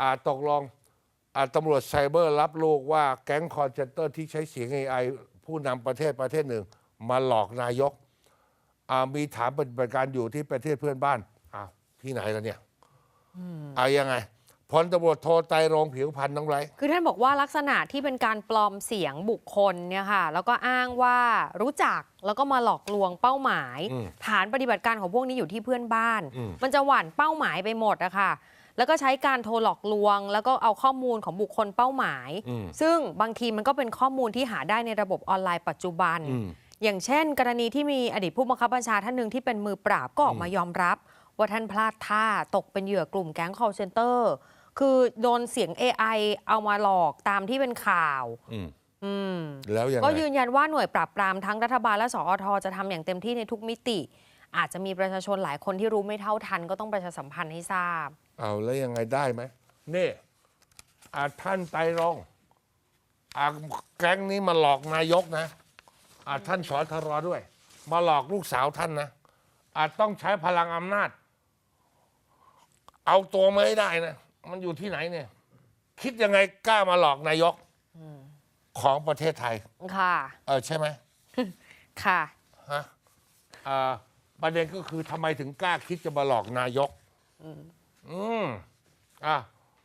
อ่าตกลงอ่าตำรวจไซเบอร์รับลูกว่าแก๊งคอร์เซนเตอร์ที่ใช้เสียง AI ผู้นำประเทศประเทศหนึ่ง มาหลอกนายกอ่ามีฐานปฏิบัติการอยู่ที่ประเทศเพื่อนบ้านอ้าวที่ไหนแล้วเนี่ยอ่ายังไงพลตำรวจโทไตรรงค์ผิวพันธ์น้องไร คือท่านบอกว่าลักษณะที่เป็นการปลอมเสียงบุคคลเนี่ยค่ะ แล้วก็อ้างว่ารู้จักแล้วก็มาหลอกลวงเป้าหมายอืมฐานปฏิบัติการของพวกนี้อยู่ที่เพื่อนบ้านอืมมันจะหว่านเป้าหมายไปหมดอะค่ะ แล้วก็ใช้การโทรหลอกลวง แล้วก็เอาข้อมูลของบุคคลเป้าหมาย อืม ซึ่งบางทีมันก็เป็นข้อมูลที่หาได้ในระบบออนไลน์ปัจจุบัน อืม อย่างเช่น กรณีที่มีอดีตผู้บังคับบัญชาท่านหนึ่งที่เป็นมือปราบก็ออกมายอมรับ ว่าท่านพลาดท่าตกเป็นเหยื่อกลุ่มแก๊ง call center คือโดนเสียง AI เอามาหลอกตามที่เป็นข่าว อืมอืม แล้วยังไง ก็ยืนยันว่าหน่วยปราบปรามทั้งรัฐบาลและสอทจะทำอย่างเต็มที่ในทุกมิติ อาจจะมีประชาชนหลายคนที่รู้ไม่เท่าทันก็ต้องประชาสัมพันธ์ให้ทราบ เอาแล้วยังไงได้ไหมนี่อาท่านไตรรงค์อาแก๊งนี้มาหลอกนายกนะ อาท่านสอทรด้วย มาหลอกลูกสาวท่านนะ อาจต้องใช้พลังอำนาจ เอาตัวมาให้ได้นะ มันอยู่ที่ไหนเนี่ย คิดยังไงกล้ามาหลอกนายกของประเทศไทย ค่ะ เออใช่ไหม ค่ะฮะอ่าประเด็นก็คือทำไมถึงกล้าคิดจะมาหลอกนายก อืมอะ